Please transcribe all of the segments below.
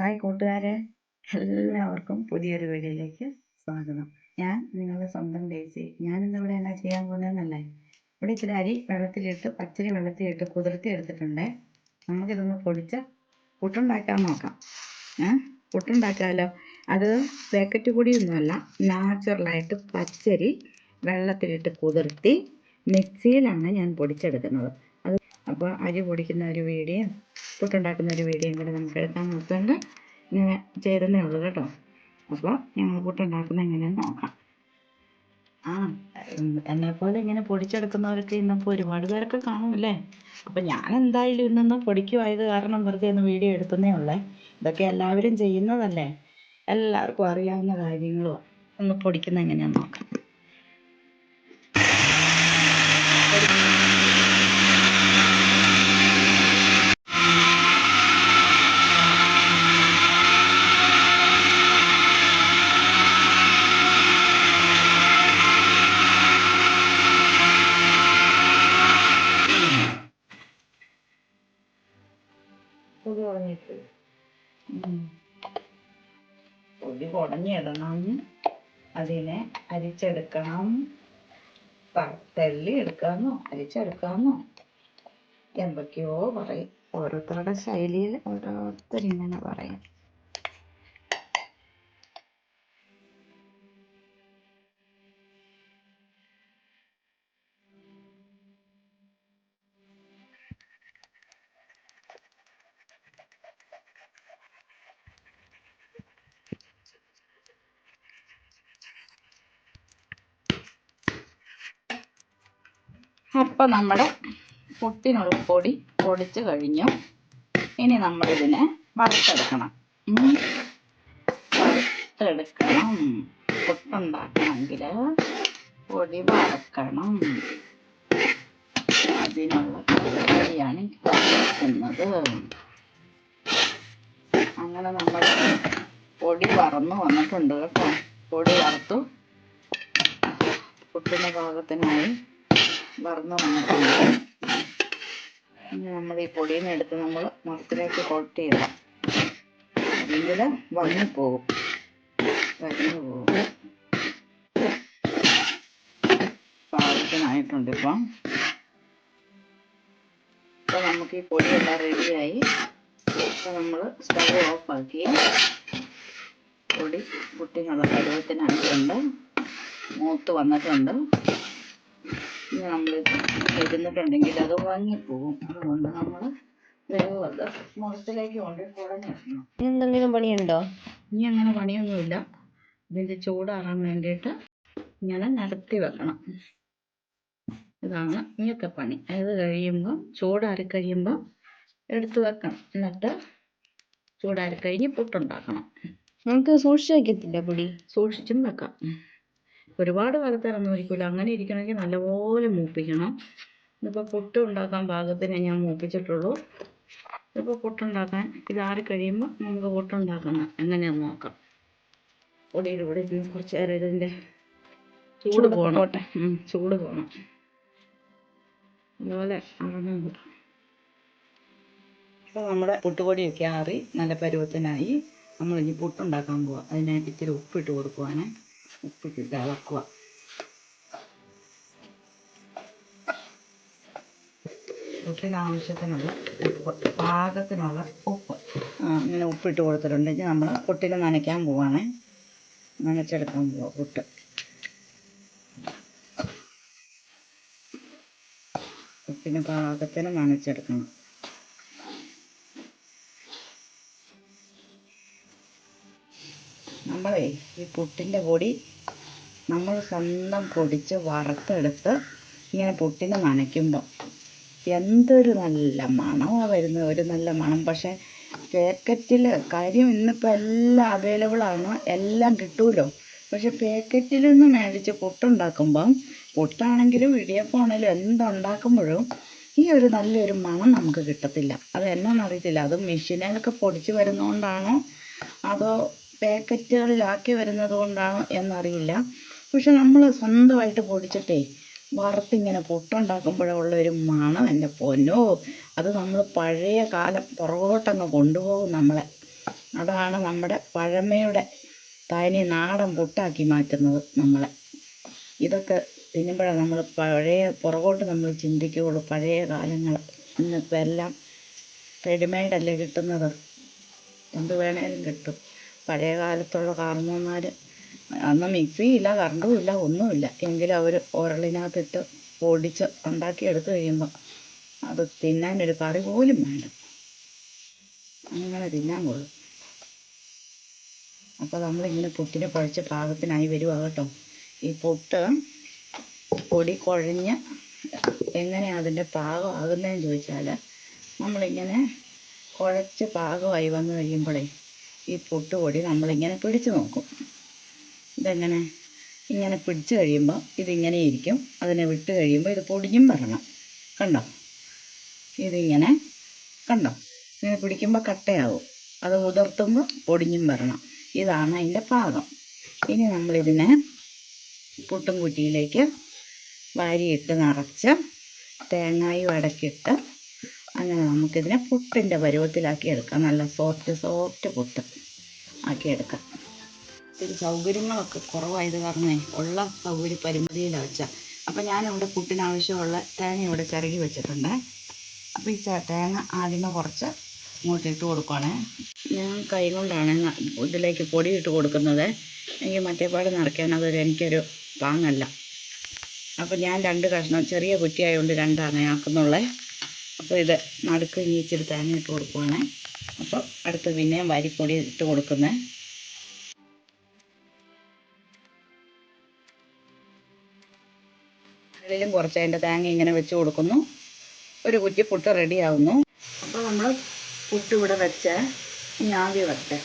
Hi കൂട്ടുകാരെ എല്ലാവർക്കും പുതിയൊരു വീഡിയോയിലേക്ക് സ്വാഗതം. ഞാൻ നിങ്ങളുടെ സ്വന്തം ഡേസി. ഞാൻ ഇന്നിവിടെ എന്നാ ചെയ്യാൻ പോകുന്നതെന്നല്ലേ? ഇവിടെ ഇച്ചിരി അരി വെള്ളത്തിലിട്ട് പച്ചരി വെള്ളത്തിലിട്ട് കുതിർത്തി എടുത്തിട്ടുണ്ട്. നമുക്കിതൊന്ന് പൊടിച്ച് പുട്ടുണ്ടാക്കാൻ നോക്കാം. ഏ? പുട്ടുണ്ടാക്കാമല്ലോ അത് പാക്കറ്റ് പൊടിയൊന്നുമല്ല നാച്ചുറലായിട്ട് പച്ചരി വെള്ളത്തിലിട്ട് കുതിർത്തി മിക്സിയിലാണ് ഞാൻ പൊടിച്ചെടുക്കുന്നത്. അത് അപ്പോൾ അരി പൊടിക്കുന്ന ഒരു വീഡിയോ പുട്ടുണ്ടാക്കുന്ന ഒരു വീഡിയോ കൂടെ നമുക്ക് എടുക്കാൻ നോക്കുന്നുണ്ട് ഇങ്ങനെ ചെയ്തതേ ഉള്ളൂ കേട്ടോ. അപ്പോൾ ഞങ്ങൾ പുട്ടുണ്ടാക്കുന്ന എങ്ങനെയാണെന്ന് നോക്കാം. ആ എന്നെപ്പോലെ ഇങ്ങനെ പൊടിച്ചെടുക്കുന്നവരൊക്കെ ഇന്നിപ്പോൾ ഒരുപാട് പേരൊക്കെ കാണുമല്ലേ അപ്പം ഞാൻ എന്തായാലും ഇന്നൊന്ന് പൊടിക്കുമായത് കാരണം വെറുതെ ഒന്ന് വീഡിയോ എടുക്കുന്നേ ഉള്ളേ. ഇതൊക്കെ എല്ലാവരും ചെയ്യുന്നതല്ലേ? എല്ലാവർക്കും അറിയാവുന്ന കാര്യങ്ങളും ഒന്ന് പൊടിക്കുന്ന എങ്ങനെയാണെന്ന് നോക്കാം. പൊടി കുടഞ്ഞിടണം അതിനെ അരിച്ചെടുക്കണം. തല്ലി എടുക്കാന്നോ അരിച്ചെടുക്കാന്നോ എന്തൊക്കെയോ പറയും. ഓരോരുത്തരുടെ ശൈലിയിൽ ഓരോരുത്തരിങ്ങനെ പറയും. അപ്പം നമ്മുടെ പുട്ടിനുള്ള പൊടി പൊടിച്ച് കഴിഞ്ഞു. ഇനി നമ്മളിതിനെ വറുത്തെടുക്കണം. വറുത്തെടുക്കണം. പുട്ടുണ്ടാക്കണമെങ്കിൽ പൊടി വറക്കണം. അതിനുള്ള പരിപാടിയാണ് വറുക്കുന്നത്. അങ്ങനെ നമ്മൾ പൊടി വറന്ന് വന്നിട്ടുണ്ട് കേട്ടോ. പൊടി വറുത്തു. പുട്ടിന് പാകത്തിനായി വറന്ന് വന്നിട്ടുണ്ട്. നമ്മൾ ഈ പൊടിയിൽ നിന്ന് എടുത്ത് നമ്മൾ മുറത്തിലേക്ക് കൊട്ട് ചെയ്യണം അല്ലെങ്കിൽ വന്നു പോകും. വരഞ്ഞു പോകും. പാകത്തിനായിട്ടുണ്ട് ഇപ്പം. ഇപ്പം നമുക്ക് ഈ പൊടിയെല്ലാം റെഡിയായി. ഇപ്പം നമ്മൾ സ്റ്റവ് ഓഫാക്കി. പൊടി പുട്ടിനുള്ള പരുവത്തിനായിട്ടുണ്ട്. മൂത്ത് വന്നിട്ടുണ്ട്. നമ്മൾ ഇരുന്നിട്ടുണ്ടെങ്കിൽ അത് വാങ്ങിപ്പോകും. അതുകൊണ്ട് നമ്മൾ വേഗം മുഖത്തിലേക്ക് കൊണ്ട് എന്തെങ്കിലും പണിയുണ്ടോ? ഇനി അങ്ങനെ പണിയൊന്നുമില്ല. ഇതിന്റെ ചൂടാറാൻ വേണ്ടിയിട്ട് ഇങ്ങനെ നിരത്തി വെക്കണം. ഇതാണ് ഇങ്ങനത്തെ പണി. അത് കഴിയുമ്പോൾ ചൂടാറി കഴിയുമ്പോൾ എടുത്ത് വെക്കണം. എന്നിട്ട് ചൂടാറി കഴിഞ്ഞ് പുട്ടുണ്ടാക്കണം. നമുക്ക് സൂക്ഷിച്ച് വയ്ക്കത്തില്ല പൊടി? സൂക്ഷിച്ചും വെക്കാം. ഒരുപാട് കാലത്തേരൊന്നും ഇരിക്കില്ല അങ്ങനെ ഇരിക്കണമെങ്കിൽ നല്ലപോലെ മൂപ്പിക്കണം. ഇതിപ്പോൾ പുട്ട് ഉണ്ടാക്കാൻ പാകത്തിന് ഞാൻ മൂപ്പിച്ചിട്ടുള്ളൂ. ഇപ്പോൾ പുട്ടുണ്ടാക്കാൻ ഇതാറി കഴിയുമ്പോൾ നമുക്ക് പുട്ടുണ്ടാക്കണം എങ്ങനെയാന്ന് നോക്കാം. പൊടിയുടെ കൂടെ കുറച്ച് നേരം ഇതിന്റെ ചൂട് പോകണം ചൂട് പോകണം അതുപോലെ ഇപ്പോൾ നമ്മുടെ പുട്ടുപൊടിയൊക്കെ ആറി നല്ല പരുവത്തിനായി. നമ്മളിനി പുട്ടുണ്ടാക്കാൻ പോവാം. അതിനായിട്ട് ഇച്ചിരി ഉപ്പിട്ട് കൊടുക്കുവാണ്. ഉപ്പിട്ടിട്ട് ഇളക്കുക പുട്ടിന് ആവശ്യത്തിനുള്ള ഉപ്പ് പാകത്തിനുള്ള ഉപ്പ്. അങ്ങനെ ഉപ്പിട്ട് കൊടുത്തിട്ടുണ്ടെങ്കിൽ നമ്മൾ പുട്ടിന് നനയ്ക്കാൻ പോവാണേ. നനച്ചെടുക്കാൻ പോവാം പുട്ട്. പുട്ടിന് പാകത്തിന് നനച്ചെടുക്കണം. നമ്മളേ ഈ പുട്ടിന്റെ പൊടി നമ്മൾ സ്വന്തം പൊടിച്ച് വറുത്തെടുത്ത് ഇങ്ങനെ പുട്ടിന് നനയ്ക്കുമ്പോൾ എന്തൊരു നല്ല മണമാണ് വരുന്നത്. ഒരു നല്ല മണം. പക്ഷേ പാക്കറ്റിൽ കാര്യം ഇന്നിപ്പോൾ എല്ലാം അവൈലബിളാണ് എല്ലാം കിട്ടുമല്ലോ പക്ഷെ പാക്കറ്റിൽ നിന്ന് മേടിച്ച് പുട്ടുണ്ടാക്കുമ്പം പുട്ടാണെങ്കിലും ഇടിയപ്പമാണെങ്കിലും എന്തുണ്ടാക്കുമ്പോഴും ഈ ഒരു നല്ലൊരു മണം നമുക്ക് കിട്ടത്തില്ല. അത് എന്നാന്ന് അറിയത്തില്ല അത് മെഷീനിലൊക്കെ പൊടിച്ച് വരുന്നതുകൊണ്ടാണോ അതോ പാക്കറ്റുകളിലാക്കി വരുന്നത് കൊണ്ടാണോ എന്നറിയില്ല. പക്ഷെ നമ്മൾ സ്വന്തമായിട്ട് പൊടിച്ചിട്ടേ വറുത്തിങ്ങനെ പുട്ടുണ്ടാക്കുമ്പോഴുള്ള ഒരു മണം എന്റെ പൊന്നോ. അത് നമ്മൾ പഴയ കാലം പുറകോട്ടങ്ങ് കൊണ്ടുപോകും നമ്മളെ. അതാണ് നമ്മുടെ പഴമയുടെ തനി നാടൻ പുട്ടാക്കി മാറ്റുന്നത് നമ്മളെ. ഇതൊക്കെ തിന്നുമ്പോഴാണ് നമ്മൾ പഴയ പുറകോട്ട് നമ്മൾ ചിന്തിക്കുകയുള്ളൂ. പഴയ കാലങ്ങൾ ഇന്നിപ്പോൾ എല്ലാം റെഡിമെയ്ഡല്ലേ കിട്ടുന്നത്? എന്ത് വേണേലും കിട്ടും. പഴയ കാലത്തുള്ള കാർന്നോന്മാർ അന്ന് മിക്സിയില്ല കറണ്ടും ഇല്ല ഒന്നുമില്ല. എങ്കിലും അവർ ഉരളിനകത്തിട്ട് പൊടിച്ച് ഉണ്ടാക്കി എടുത്തു കഴിയുമ്പോൾ അത് തിന്നാനൊരു കറി പോലും വേണ്ട. അങ്ങനെ തിന്നാൻ കൊള്ളും. അപ്പോൾ നമ്മളിങ്ങനെ പുട്ടിനെ കുഴച്ച് പാകത്തിനായി വരുവാ കേട്ടോ. ഈ പുട്ട് പൊടി കുഴഞ്ഞ് എങ്ങനെയാണ് അതിന്റെ പാകമാകുന്നതെന്ന് ചോദിച്ചാൽ നമ്മളിങ്ങനെ കുഴച്ച് പാകമായി വന്നു കഴിയുമ്പോഴേ ഈ പുട്ടുപൊടി നമ്മളിങ്ങനെ പിടിച്ച് നോക്കും. ഇതെങ്ങനെ? ഇങ്ങനെ പിടിച്ച് കഴിയുമ്പോൾ ഇതിങ്ങനെ ഇരിക്കും. അതിനെ വിട്ട് കഴിയുമ്പോൾ ഇത് പൊടിഞ്ഞും വരണം. കണ്ടോ? ഇതിങ്ങനെ കണ്ടോ? ഇങ്ങനെ പിടിക്കുമ്പോൾ കട്ടയാവും. അത് ഉതിർത്തുമ്പോൾ പൊടിഞ്ഞും വരണം. ഇതാണ് അതിന്റെ പാകം. ഇനി നമ്മളിതിനെ പുട്ടും കുറ്റിയിലേക്ക് വാരിയിട്ട് നിറച്ച് തേങ്ങായും അടക്കിയിട്ട് അങ്ങനെ നമുക്കിതിനെ പുട്ടിന്റെ പരുവത്തിലാക്കി എടുക്കാം. നല്ല സോഫ്റ്റ് സോഫ്റ്റ് പുട്ട് ആക്കിയെടുക്കാം ഇത്തിരി സൗകര്യങ്ങളൊക്കെ കുറവായത് കാരണമേ ഉള്ള സൗകര്യ പരിമിതിയിലാണ് വെച്ചാൽ അപ്പം ഞാനിവിടെ പുട്ടിനാവശ്യമുള്ള തേങ്ങ ഇവിടെ ചിരകി വെച്ചിട്ടുണ്ട്. അപ്പോൾ ഈ തേങ്ങ ആദ്യമേ കുറച്ച് ഇങ്ങോട്ട് ഇട്ട് കൊടുക്കുവാണേ. ഞാൻ കൈ കൊണ്ടാണ് ഇതിലേക്ക് പൊടി ഇട്ട് കൊടുക്കുന്നത്. എനിക്ക് മറ്റേപാട് നിറയ്ക്കാൻ അതൊരു എനിക്കൊരു പാങ്ങല്ല. അപ്പോൾ ഞാൻ രണ്ട് കഷ്ണം ചെറിയ കുറ്റിയായതുകൊണ്ട് രണ്ടാണ് ആക്കുന്നുള്ളേ. അപ്പോൾ ഇത് നടുക്ക് ഇനി തേങ്ങ ഇട്ട് കൊടുക്കുവാണേ. അപ്പോൾ അടുത്ത് പിന്നെയും വരിപ്പൊടി ഇട്ട് കൊടുക്കുന്നത് ഇതിലും കുറച്ച് അതിന്റെ തേങ്ങ ഇങ്ങനെ വെച്ച് കൊടുക്കുന്നു. ഒരു കുറ്റി പുട്ട് റെഡിയാവുന്നു അപ്പോൾ നമ്മൾ പുട്ട് ഇവിടെ വെച്ച്. ഇനി ആവി വരട്ടെ.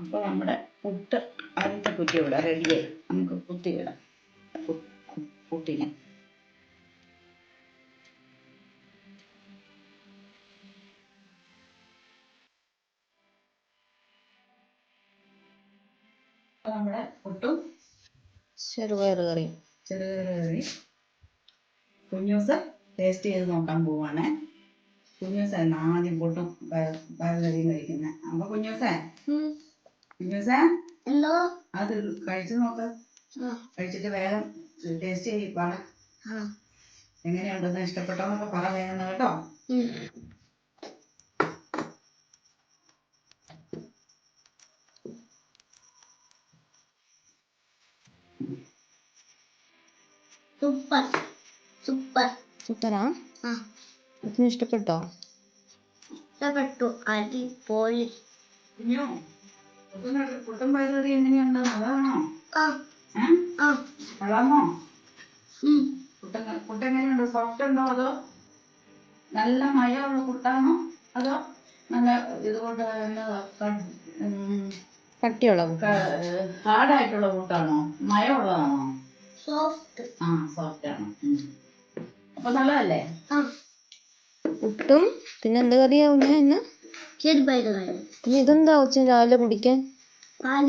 അപ്പോൾ നമ്മുടെ പുട്ട് ആദ്യത്തെ കുറ്റി ഇവിടെ റെഡിയായി നമുക്ക് കുത്തിയിടാം പുട്ടിനെ നമ്മുടെ പുട്ടും ചെറുപയർ കറി. ചെറുകറി കുഞ്ഞൂസ് ടേസ്റ്റ് ചെയ്ത് നോക്കാൻ പോവാണ്. കുഞ്ഞൂസായിരുന്നു ആദ്യം പുട്ടും പയറുകറിയും കഴിക്കുന്നത് അപ്പോൾ കുഞ്ഞൂസേ കുഞ്ഞൂസേ എന്തോ? അത് കഴിച്ചു നോക്ക്. കഴിച്ചിട്ട് വേഗം ടേസ്റ്റ് ചെയ്യിപ്പാണ് എങ്ങനെയുണ്ടെന്ന് ഇഷ്ടപ്പെട്ടോന്നൊക്കെ പറ വേഗം കേട്ടോ. സൂപ്പർ. സൂപ്പർ. സൂപ്പറാ? ഇഷ്ടപ്പെട്ടോ? ഇഷ്ടപ്പെട്ടു. അടിപൊളി. പുട്ടും- പയറുകറി എങ്ങനെയുണ്ട്? ആ. കൊള്ളാമോ. പുട്ട പുട്ടെങ്ങനെയുണ്ട് സോഫ്റ്റ് ഉണ്ടോ അതോ നല്ല മയമുള്ള പുട്ടാണോ? അതോ നല്ല ഇതുകൊണ്ട് കട്ടിയുള്ള ഹാർഡായിട്ടുള്ള പുട്ടാണോ? മയമുള്ളതാണോ? സോഫ്റ്റ് ആ സോഫ്റ്റ് ആണ്. അപ്പൊ നല്ലതല്ലേ? ആ. പുട്ടും പിന്നെ എന്ത് കറിയാ ഞാൻ ഇന്ന് ശരി പൈതലായി പിന്നെ ഇതെന്താ ഉച്ച രാവിലെ കുടിക്കാൻ പാൽ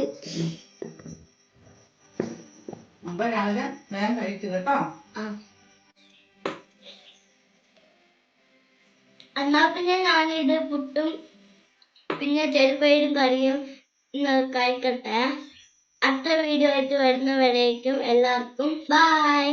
അപ്പൊ രാവിലെ വേഗം കഴിച്ചു കേട്ടോ ആ എന്നാ പിന്നെ ഞാനിത് പുട്ടും പിന്നെ ചെറുപയറും കറിയും കഴിക്കട്ടെ അടുത്ത വീഡിയോ ആയിട്ട് വരുന്നവരേക്കും എല്ലാവർക്കും ബൈ